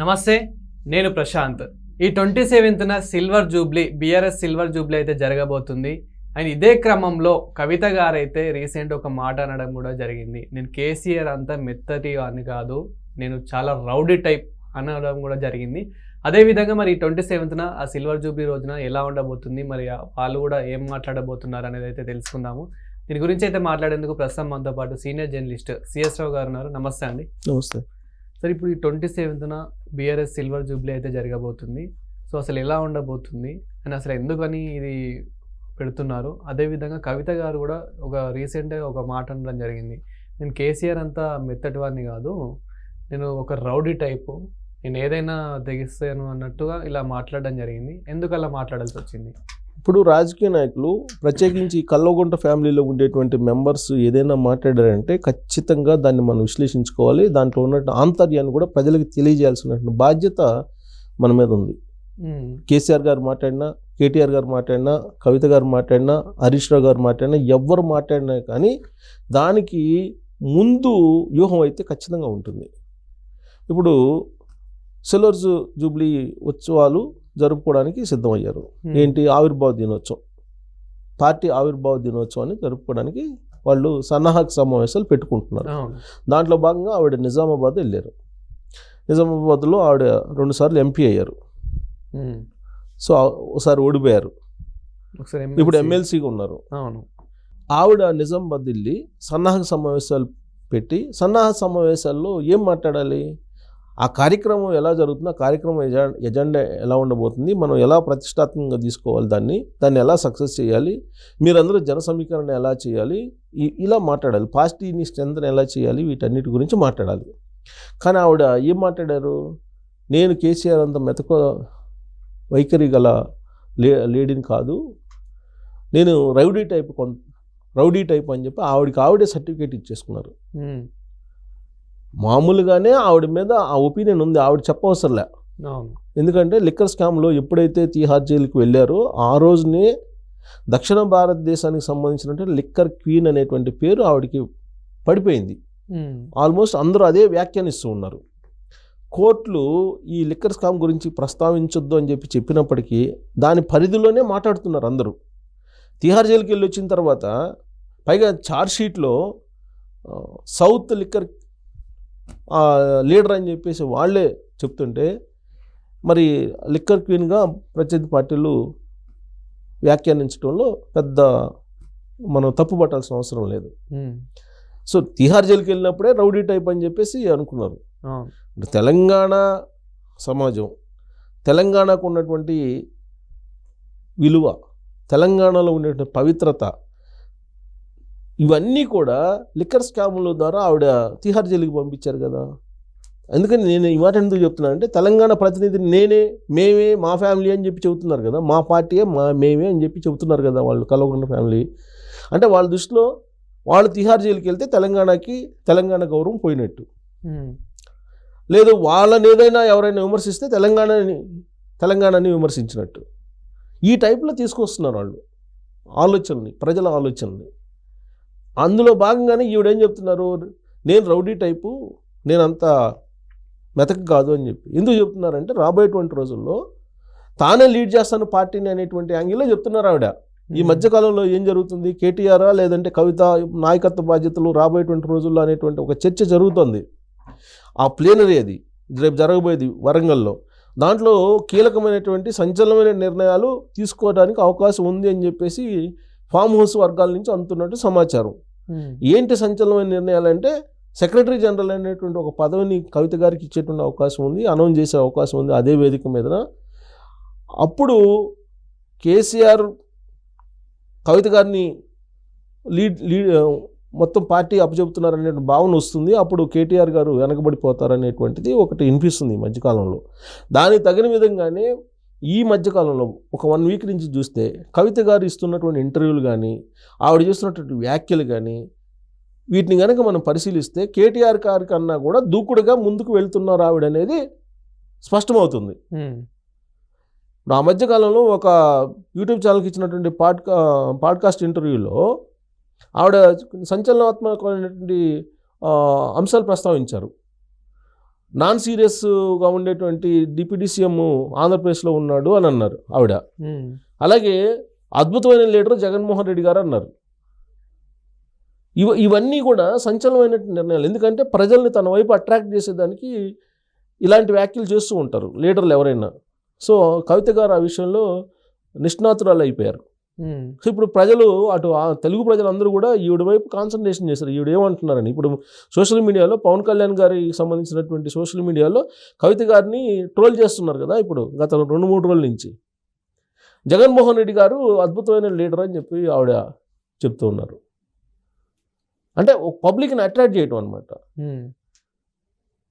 నమస్తే నేను ప్రశాంత్. ఈ twenty సెవెంత్న silver jubilee BRS silver jubilee అయితే జరగబోతుంది. అండ్ ఇదే క్రమంలో కవిత గారైతే రీసెంట్ ఒక మాట అనడం కూడా జరిగింది. నేను కేసీఆర్ అంతా మెత్తటి అని కాదు నేను చాలా రౌడీ టైప్ అనడం కూడా జరిగింది. అదేవిధంగా మరి ట్వంటీ సెవెంత్న ఆ సిల్వర్ జూబ్లీ రోజున ఎలా ఉండబోతుంది మరి వాళ్ళు కూడా ఏం మాట్లాడబోతున్నారు అనేది అయితే తెలుసుకుందాము. దీని గురించి అయితే మాట్లాడేందుకు ప్రస్తుతం మనతో పాటు సీనియర్ జర్నలిస్ట్ సిఎస్ రావు గారు ఉన్నారు. నమస్తే అండి. నమస్తే. సార్ ఇప్పుడు ఈ ట్వంటీ సెవెంత్న బీఆర్ఎస్ సిల్వర్ జూబ్లీ అయితే జరగబోతుంది. సో అసలు ఎలా ఉండబోతుంది? అండ్ అసలు ఎందుకని ఇది పెడుతున్నారు? అదేవిధంగా కవిత గారు కూడా ఒక రీసెంట్గా ఒక మాట అనడం జరిగింది. నేను కేసీఆర్ అంతా మెత్తటి వాడిని కాదు. నేను ఒక రౌడీ టైపు. నేను ఏదైనా తెగిస్తాను అన్నట్టుగా ఇలా మాట్లాడడం జరిగింది. ఎందుకు అలా మాట్లాడాల్సి వచ్చింది? ఇప్పుడు రాజకీయ నాయకులు ప్రత్యేకించి కల్లగుంట ఫ్యామిలీలో ఉండేటువంటి మెంబర్స్ ఏదైనా మాట్లాడారంటే ఖచ్చితంగా దాన్ని మనం విశ్లేషించుకోవాలి. దాంట్లో ఉన్న ఆంతర్యాన్ని కూడా ప్రజలకు తెలియజేయాల్సిన బాధ్యత మన మీద ఉంది. కేసీఆర్ గారు మాట్లాడినా కేటీఆర్ గారు మాట్లాడినా కవిత గారు మాట్లాడినా హరీష్ రావు గారు మాట్లాడినా ఎవ్వరు మాట్లాడినా కానీ దానికి ముందు వ్యూహం అయితే ఖచ్చితంగా ఉంటుంది. ఇప్పుడు సిల్వర్ జూ జూబ్లీ ఉత్సవాలు జరుపుకోవడానికి సిద్ధమయ్యారు. ఏంటి? ఆవిర్భావ దినోత్సవం. పార్టీ ఆవిర్భావ దినోత్సవాన్ని జరుపుకోవడానికి వాళ్ళు సన్నాహక సమావేశాలు పెట్టుకుంటున్నారు. దాంట్లో భాగంగా ఆవిడ నిజామాబాద్ వెళ్ళారు. నిజామాబాద్లో ఆవిడ రెండుసార్లు ఎంపీ అయ్యారు. సో ఒకసారి ఓడిపోయారు. ఇప్పుడు ఎమ్మెల్సీగా ఉన్నారు. అవును. ఆవిడ నిజామాబాద్ వెళ్ళి సన్నాహక సమావేశాలు పెట్టి సన్నాహక సమావేశాల్లో ఏం మాట్లాడాలి? ఆ కార్యక్రమం ఎలా జరుగుతుందో ఆ కార్యక్రమం ఎజెండా ఎజెండా ఎలా ఉండబోతుంది మనం ఎలా ప్రతిష్టాత్మకంగా తీసుకోవాలి దాన్ని దాన్ని ఎలా సక్సెస్ చేయాలి మీరందరూ జన సమీకరణ ఎలా చేయాలి ఇలా మాట్లాడాలి పార్టీని స్ట్రెంత్ ఎలా చేయాలి వీటన్నిటి గురించి మాట్లాడాలి. కానీ ఆవిడ ఏం మాట్లాడారు? నేను కేసీఆర్ అంత మెతక వైఖరి గల లే లేడీని కాదు నేను రౌడీ టైప్ కొంత రౌడీ టైప్ అని చెప్పి ఆవిడకి ఆవిడే సర్టిఫికేట్ ఇచ్చేసుకున్నారు. మామూలుగానే ఆవిడ మీద ఆ ఒపీనియన్ ఉంది. ఆవిడ చెప్పవసరంలే. ఎందుకంటే లిక్కర్ స్కామ్లో ఎప్పుడైతే తీహార్ జైలుకి వెళ్ళారో ఆ రోజునే దక్షిణ భారతదేశానికి సంబంధించినటువంటి లిక్కర్ క్వీన్ అనేటువంటి పేరు ఆవిడకి పడిపోయింది. ఆల్మోస్ట్ అందరూ అదే వ్యాఖ్యానిస్తూ ఉన్నారు. కోర్టులు ఈ లిక్కర్ స్కామ్ గురించి ప్రస్తావించొద్దు అని చెప్పి చెప్పినప్పటికీ దాని పరిధిలోనే మాట్లాడుతున్నారు అందరూ. తిహార్ జైలుకి వెళ్ళి వచ్చిన తర్వాత పైగా ఛార్జ్ షీట్లో సౌత్ లిక్కర్ లీడర్ అని చెప్పేసి వాళ్ళే చెప్తుంటే మరి లిక్కర్ క్వీన్గా ప్రత్యర్థి పార్టీలు వ్యాఖ్యానించడంలో పెద్ద మనం తప్పు పట్టాల్సిన అవసరం లేదు. సో తిహార్ జైలుకి వెళ్ళినప్పుడే రౌడీ టైప్ అని చెప్పేసి అనుకున్నారు. తెలంగాణ సమాజం తెలంగాణకు ఉన్నటువంటి విలువ తెలంగాణలో ఉండేటువంటి పవిత్రత ఇవన్నీ కూడా లిక్కర్ స్కాముల ద్వారా ఆవిడ తిహార్ జైలుకి పంపించారు కదా. అందుకని నేను ఈ మాట ఎందుకు చెప్తున్నానంటే తెలంగాణ ప్రతినిధి నేనే మేమే మా ఫ్యామిలీ అని చెప్పి చెబుతున్నారు కదా. మా పార్టీయే మా మేమే అని చెప్పి చెబుతున్నారు కదా వాళ్ళు కలవకుండా ఫ్యామిలీ. అంటే వాళ్ళ దృష్టిలో వాళ్ళు తిహార్ జైలుకి వెళ్తే తెలంగాణకి తెలంగాణ గౌరవం పోయినట్టు. లేదు వాళ్ళని ఏదైనా ఎవరైనా విమర్శిస్తే తెలంగాణని తెలంగాణని విమర్శించినట్టు. ఈ టైప్లో తీసుకొస్తున్నారు వాళ్ళు ఆలోచనని ప్రజల ఆలోచనని అందులో భాగంగానే ఈవిడేం చెప్తున్నారు? నేను రౌడీ టైపు నేనంత మెతక కాదు అని చెప్పి. ఎందుకు చెప్తున్నారంటే రాబోయేటువంటి రోజుల్లో తానే లీడ్ చేస్తాను పార్టీని అనేటువంటి యాంగిల్లో చెప్తున్నారు ఆవిడ. ఈ మధ్యకాలంలో ఏం జరుగుతుంది? కేటీఆర్ లేదంటే కవిత నాయకత్వ బాధ్యతలు రాబోయేటువంటి రోజుల్లో అనేటువంటి ఒక చర్చ జరుగుతుంది. ఆ ప్లేనరీ అది రేపు జరగబోయేది వరంగల్లో. దాంట్లో కీలకమైనటువంటి సంచలనమైన నిర్ణయాలు తీసుకోవడానికి అవకాశం ఉంది అని చెప్పేసి ఫామ్ హౌస్ వర్గాల నుంచి అందుతున్నట్టు సమాచారం. ఏంటి సంచలనమైన నిర్ణయాలు అంటే సెక్రటరీ జనరల్ అనేటువంటి ఒక పదవిని కవిత గారికి ఇచ్చేటువంటి అవకాశం ఉంది అనౌన్స్ చేసే అవకాశం ఉంది అదే వేదిక మీదన. అప్పుడు కేసీఆర్ కవిత గారిని లీడ్ లీడ్ మొత్తం పార్టీ అప్పచెబుతున్నారు అనే భావన వస్తుంది. అప్పుడు కేటీఆర్ గారు వెనకబడిపోతారు అనేటువంటిది ఒకటి వినిపిస్తుంది ఈ మధ్యకాలంలో. దానికి తగిన విధంగానే ఈ మధ్యకాలంలో ఒక వన్ వీక్ నుంచి చూస్తే కవిత గారు ఇస్తున్నటువంటి ఇంటర్వ్యూలు కానీ ఆవిడ చేస్తున్నటువంటి వ్యాఖ్యలు కానీ వీటిని కనుక మనం పరిశీలిస్తే కేటీఆర్ గారి కన్నా కూడా దూకుడుగా ముందుకు వెళ్తున్నారు ఆవిడ అనేది స్పష్టమవుతుంది. ఇప్పుడు ఆ మధ్యకాలంలో ఒక యూట్యూబ్ ఛానల్కి ఇచ్చినటువంటి పాడ్కా పాడ్కాస్ట్ ఇంటర్వ్యూలో ఆవిడ సంచలనాత్మకమైనటువంటి అంశాలు ప్రస్తావించారు. నాన్ సీరియస్గా ఉండేటువంటి డిప్యూటీ సీఎం ఆంధ్రప్రదేశ్లో ఉన్నాడు అని అన్నారు ఆవిడ. అలాగే అద్భుతమైన లీడర్ జగన్మోహన్ రెడ్డి గారు అన్నారు ఇవ ఇవన్నీ కూడా సంచలనమైన నిర్ణయాలు ఎందుకంటే ప్రజల్ని తన వైపు అట్రాక్ట్ చేసేదానికి ఇలాంటి వ్యాఖ్యలు చేస్తూ ఉంటారు లీడర్లు ఎవరైనా సో కవిత గారు ఆ విషయంలో నిష్ణాతురాలు అయిపోయారు. సో ఇప్పుడు ప్రజలు అటు తెలుగు ప్రజలందరూ కూడా ఈవిడ వైపు కాన్సన్ట్రేషన్ చేశారు. ఈవిడ ఏమంటున్నారని ఇప్పుడు సోషల్ మీడియాలో పవన్ కళ్యాణ్ గారికి సంబంధించినటువంటి సోషల్ మీడియాలో కవిత గారిని ట్రోల్ చేస్తున్నారు కదా ఇప్పుడు గత రెండు మూడు రోజుల నుంచి. జగన్మోహన్ రెడ్డి గారు అద్భుతమైన లీడర్ అని చెప్పి ఆవిడ చెప్తూ ఉన్నారు. అంటే పబ్లిక్ని అట్రాక్ట్ చేయటం అనమాట.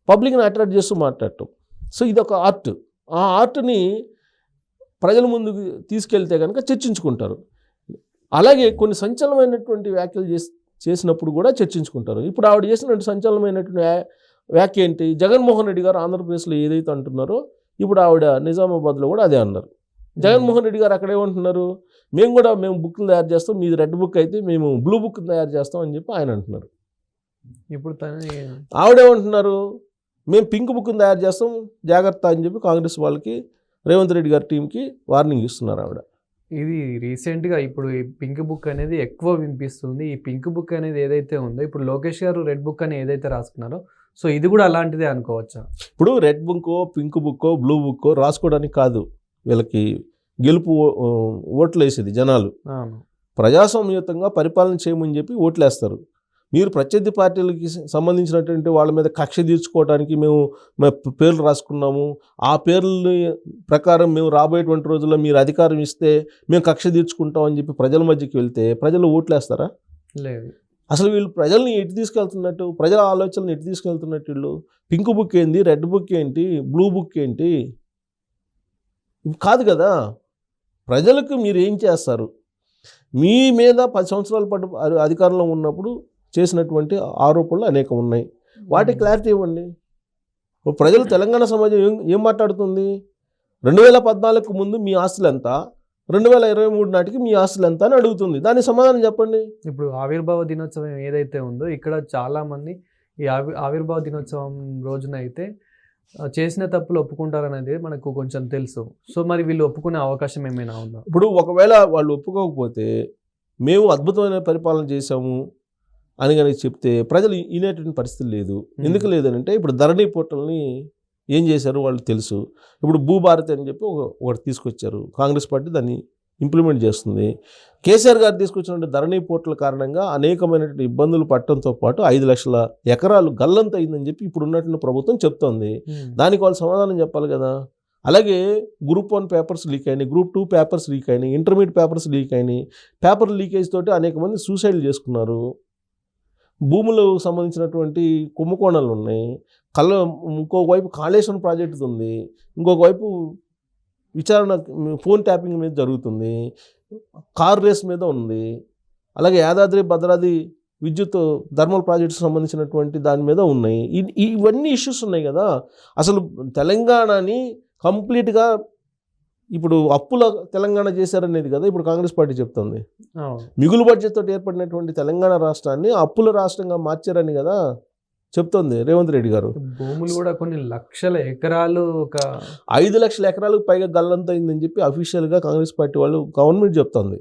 పబ్లిక్ని అట్రాక్ట్ చేస్తూ మాట్లాడటం. సో ఇది ఒక ఆర్ట్. ఆ ఆర్ట్ని ప్రజల ముందుకు తీసుకెళ్తే కనుక చర్చించుకుంటారు. అలాగే కొన్ని సంచలనమైనటువంటి వ్యాఖ్యలు చేసి చేసినప్పుడు కూడా చర్చించుకుంటారు. ఇప్పుడు ఆవిడ చేసినటువంటి సంచలనమైనటువంటి వ్యా- వ్యాఖ్య ఏంటి? జగన్మోహన్ రెడ్డి గారు ఆంధ్రప్రదేశ్లో ఏదైతే అంటున్నారో ఇప్పుడు ఆవిడ నిజామాబాద్లో కూడా అదే అన్నారు. జగన్మోహన్ రెడ్డి గారు అక్కడ ఏమంటున్నారు? మేము కూడా మేము బుక్లు తయారు చేస్తాం మీది రెడ్ బుక్ అయితే మేము బ్లూ బుక్ తయారు చేస్తాం అని చెప్పి ఆయన అంటున్నారు. ఇప్పుడు ఆవిడేమంటున్నారు మేము పింక్ బుక్ని తయారు చేస్తాం జాగ్రత్త అని చెప్పి కాంగ్రెస్ వాళ్ళకి రేవంత్ రెడ్డి గారి టీంకి వార్నింగ్ ఇస్తున్నారు ఆవిడ. ఇది రీసెంట్గా ఇప్పుడు ఈ పింక్ బుక్ అనేది ఎక్కువ వినిపిస్తుంది. ఈ పింక్ బుక్ అనేది ఏదైతే ఉందో ఇప్పుడు లోకేష్ గారు రెడ్ బుక్ అని ఏదైతే రాసుకున్నారో సో ఇది కూడా అలాంటిదే అనుకోవచ్చా? ఇప్పుడు రెడ్ బుక్కో పింక్ బుక్కో బ్లూ బుక్కో రాసుకోవడానికి కాదు. వీళ్ళకి గెలుపు ఓ- ఓట్లు వేసేది జనాలు. అవును. ప్రజాస్వామ్యయుతంగా పరిపాలన చేయమని చెప్పి ఓట్లేస్తారు. మీరు ప్రత్యర్థి పార్టీలకి సంబంధించినటువంటి వాళ్ళ మీద కక్ష తీర్చుకోవడానికి మేము పేర్లు రాసుకున్నాము. ఆ పేర్ల ప్రకారం మేము రాబోయేటువంటి రోజుల్లో మీరు అధికారం ఇస్తే మేము కక్ష తీర్చుకుంటాం అని చెప్పి ప్రజల మధ్యకి వెళ్తే ప్రజలు ఓట్లేస్తారా? లేదు. అసలు వీళ్ళు ప్రజల్ని ఎటు తీసుకెళ్తున్నట్టు ప్రజల ఆలోచనలు ఎటు తీసుకెళ్తున్నట్టు వీళ్ళు? పింక్ బుక్ ఏంటి? రెడ్ బుక్ ఏంటి? బ్లూ బుక్ ఏంటి? కాదు కదా. ప్రజలకు మీరు ఏం చేస్తారు? మీ మీద పది సంవత్సరాల పాటు అధికారంలో ఉన్నప్పుడు చేసినటువంటి ఆరోపణలు అనేక ఉన్నాయి. వాటి క్లారిటీ ఇవ్వండి. ప్రజలు తెలంగాణ సమాజం ఏం ఏం మాట్లాడుతుంది? రెండు వేల పద్నాలుగుకు ముందు మీ ఆస్తులు ఎంత? రెండు వేల ఇరవై మూడు నాటికి మీ ఆస్తులు ఎంత అని అడుగుతుంది. దానికి సమాధానం చెప్పండి. ఇప్పుడు ఆవిర్భావ దినోత్సవం ఏదైతే ఉందో ఇక్కడ చాలా మంది ఈ ఆవి ఆవిర్భావ దినోత్సవం రోజున అయితే చేసిన తప్పులు ఒప్పుకుంటారనేది మనకు కొంచెం తెలుసు. సో మరి వీళ్ళు ఒప్పుకునే అవకాశం ఏమైనా ఉందా? ఇప్పుడు ఒకవేళ వాళ్ళు ఒప్పుకోకపోతే మేము అద్భుతమైన పరిపాలన చేశాము. అని కనుక చెప్తే ప్రజలు వినేటువంటి పరిస్థితి లేదు. ఎందుకు లేదనంటే ఇప్పుడు ధరణి పోర్టల్ని ఏం చేశారు వాళ్ళు తెలుసు. ఇప్పుడు భూభారతి అని చెప్పి ఒక ఒకటి తీసుకొచ్చారు. కాంగ్రెస్ పార్టీ దాన్ని ఇంప్లిమెంట్ చేస్తుంది. కేసీఆర్ గారు తీసుకొచ్చినటువంటి ధరణి పోర్టల్ కారణంగా అనేకమైనటువంటి ఇబ్బందులు పడటంతో పాటు ఐదు లక్షల ఎకరాలు గల్లంత అయిందని చెప్పి ఇప్పుడు ఉన్నటువంటి ప్రభుత్వం చెప్తోంది. దానికి వాళ్ళు సమాధానం చెప్పాలి కదా. అలాగే గ్రూప్ వన్ పేపర్స్ లీక్ అయినాయి గ్రూప్ టూ పేపర్స్ లీక్ అయినాయి ఇంటర్మీడియట్ పేపర్స్ లీక్ అయినాయి. పేపర్ లీకేజ్ తోటి అనేక మంది సూసైడ్ చేసుకున్నారు. భూములకు సంబంధించినటువంటి కుంభకోణాలు ఉన్నాయి కళ్ళ ఇంకోవైపు కాళేశ్వరం ప్రాజెక్టు ఉంది ఇంకొక వైపు విచారణ ఫోన్ ట్యాపింగ్ మీద జరుగుతుంది కార్ రేస్ మీద ఉంది అలాగే యాదాద్రి భద్రాద్రి విద్యుత్ థర్మల్ ప్రాజెక్ట్స్ సంబంధించినటువంటి దాని మీద ఉన్నాయి. ఇవన్నీ ఇష్యూస్ ఉన్నాయి కదా. అసలు తెలంగాణని కంప్లీట్గా ఇప్పుడు అప్పుల తెలంగాణ చేశారనేది కదా ఇప్పుడు కాంగ్రెస్ పార్టీ చెప్తుంది. మిగులు బడ్జెట్ తోటి ఏర్పడినటువంటి తెలంగాణ రాష్ట్రాన్ని అప్పుల రాష్ట్రంగా మార్చారని కదా చెప్తోంది రేవంత్ రెడ్డి గారు. భూములు కూడా కొన్ని లక్షల ఎకరాలు ఒక ఐదు లక్షల ఎకరాలకు పైగా గల్లంత అయిందని చెప్పి అఫీషియల్గా కాంగ్రెస్ పార్టీ వాళ్ళు గవర్నమెంట్ చెప్తోంది.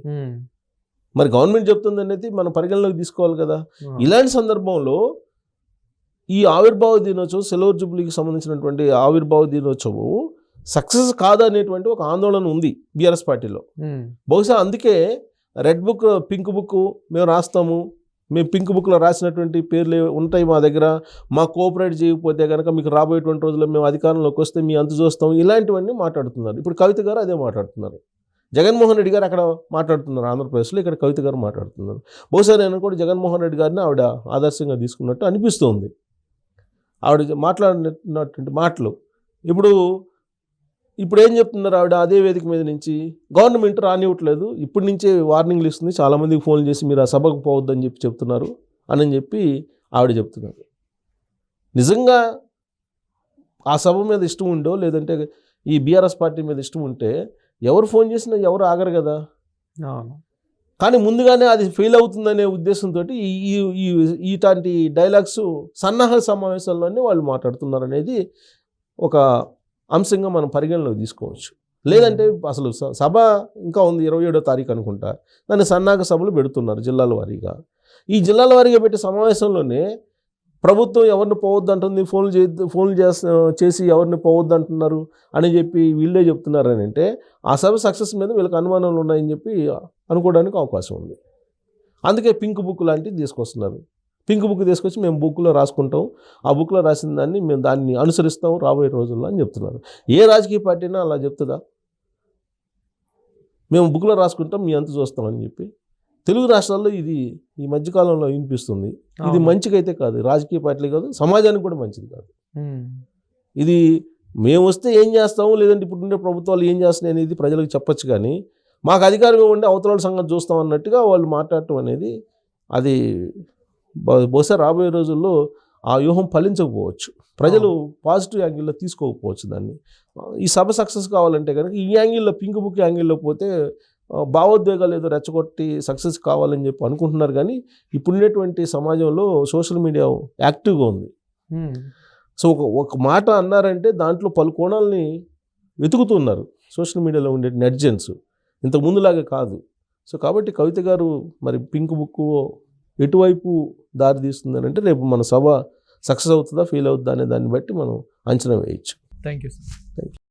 మరి గవర్నమెంట్ చెప్తుంది అనేది మనం పరిగణలోకి తీసుకోవాలి కదా. ఇలాంటి సందర్భంలో ఈ ఆవిర్భావ దినోత్సవం సిల్వర్ జూబ్లీకి సంబంధించినటువంటి ఆవిర్భావ దినోత్సవం సక్సెస్ కాదనేటువంటి ఒక ఆందోళన ఉంది బీఆర్ఎస్ పార్టీలో. బహుశా అందుకే రెడ్ బుక్ పింక్ బుక్ మేము రాస్తాము. మేము పింక్ బుక్లో రాసినటువంటి పేర్లు ఉంటాయి మా దగ్గర. మా కోఆపరేట్ చేయకపోతే కనుక మీకు రాబోయేటువంటి రోజుల్లో మేము అధికారంలోకి వస్తే మీ అంత చూస్తాం. ఇలాంటివన్నీ మాట్లాడుతున్నారు. ఇప్పుడు కవిత గారు అదే మాట్లాడుతున్నారు. జగన్మోహన్ రెడ్డి గారు అక్కడ మాట్లాడుతున్నారు. ఆంధ్రప్రదేశ్లో ఇక్కడ కవిత గారు మాట్లాడుతున్నారు. బహుశా నేను కూడా జగన్మోహన్ రెడ్డి గారిని ఆవిడ ఆదర్శంగా తీసుకున్నట్టు అనిపిస్తుంది. ఆవిడ మాట్లాడినటువంటి మాటలు. ఇప్పుడు ఇప్పుడు ఏం చెప్తున్నారు ఆవిడ అదే వేదిక మీద నుంచి? గవర్నమెంట్ రానివ్వట్లేదు. ఇప్పటి నుంచే వార్నింగ్లు ఇస్తుంది. చాలామందికి ఫోన్ చేసి మీరు ఆ సభకు పోవద్దని చెప్పి చెప్తున్నారు అని చెప్పి ఆవిడ చెప్తున్నారు. నిజంగా ఆ సభ మీద ఇష్టం ఉండో లేదంటే ఈ బీఆర్ఎస్ పార్టీ మీద ఇష్టం ఉంటే ఎవరు ఫోన్ చేసినా ఎవరు ఆగరు కదా. కానీ ముందుగానే అది ఫెయిల్ అవుతుందనే ఉద్దేశంతో ఈ ఇట్లాంటి డైలాగ్స్ సన్నాహక సమావేశాల్లోనే వాళ్ళు మాట్లాడుతున్నారు అనేది ఒక అంశంగా మనం పరిగణలోకి తీసుకోవచ్చు. లేదంటే అసలు సభ ఇంకా ఉంది ఇరవై ఏడో తారీఖు అనుకుంటా. దాన్ని సన్నాహక సభలు పెడుతున్నారు జిల్లాల వారీగా. ఈ జిల్లాల వారీగా పెట్టే సమావేశంలోనే ప్రభుత్వం ఎవరిని పోవద్దు అంటుంది ఫోన్లు చే ఫోన్లు చేస్త చేసి ఎవరిని పోవద్దు అంటున్నారు అని చెప్పి వీళ్ళే చెప్తున్నారు అని అంటే ఆ సభ సక్సెస్ మీద వీళ్ళకి అనుమానాలు ఉన్నాయని చెప్పి అనుకోవడానికి అవకాశం ఉంది. అందుకే పింక్ బుక్ లాంటివి తీసుకొస్తున్నారు. పింక్ బుక్ తీసుకొచ్చి మేము బుక్లో రాసుకుంటాం. ఆ బుక్లో రాసిన దాన్ని మేము దాన్ని అనుసరిస్తాం రాబోయే రోజుల్లో అని చెప్తున్నారు. ఏ రాజకీయ పార్టీ అయినా అలా చెప్తుందా? మేము బుక్లో రాసుకుంటాం మీ అంత చూస్తామని చెప్పి. తెలుగు రాష్ట్రాల్లో ఇది ఈ మధ్యకాలంలో వినిపిస్తుంది. ఇది. మంచికైతే కాదు. రాజకీయ పార్టీలు కాదు సమాజానికి కూడా మంచిది కాదు. ఇది మేము వస్తే ఏం చేస్తాము? లేదంటే ఇప్పుడుండే ప్రభుత్వాలు ఏం చేస్తున్నాయి అనేది ప్రజలకు చెప్పొచ్చు కానీ మాకు అధికారం ఉండి అవతల సంగతి చూస్తాం అన్నట్టుగా వాళ్ళు మాట్లాడటం అనేది అది బహుశా రాబోయే రోజుల్లో ఆ వ్యూహం ఫలించకపోవచ్చు. ప్రజలు పాజిటివ్ యాంగిల్లో తీసుకోకపోవచ్చు దాన్ని. ఈ సభ సక్సెస్ కావాలంటే కనుక ఈ యాంగిల్లో పింక్ బుక్ యాంగిల్లో పోతే భావోద్వేగాలు ఏదో రెచ్చగొట్టి సక్సెస్ కావాలని చెప్పి అనుకుంటున్నారు కానీ ఇప్పుడున్నటువంటి సమాజంలో సోషల్ మీడియా యాక్టివ్గా ఉంది. సో ఒక ఒక మాట అన్నారంటే దాంట్లో పలు కోణాలని వెతుకుతున్నారు సోషల్ మీడియాలో ఉండే నెట్జెన్స్. ఇంతకు ముందులాగా కాదు. సో కాబట్టి కవిత గారు మరి పింక్ బుక్ ఎటువైపు దారి తీస్తుందని అంటే రేపు మన సభ సక్సెస్ అవుతుందా ఫెయిల్ అవుతుందా అనే దాన్ని బట్టి మనం అంచనా వేయచ్చు. Thank you sir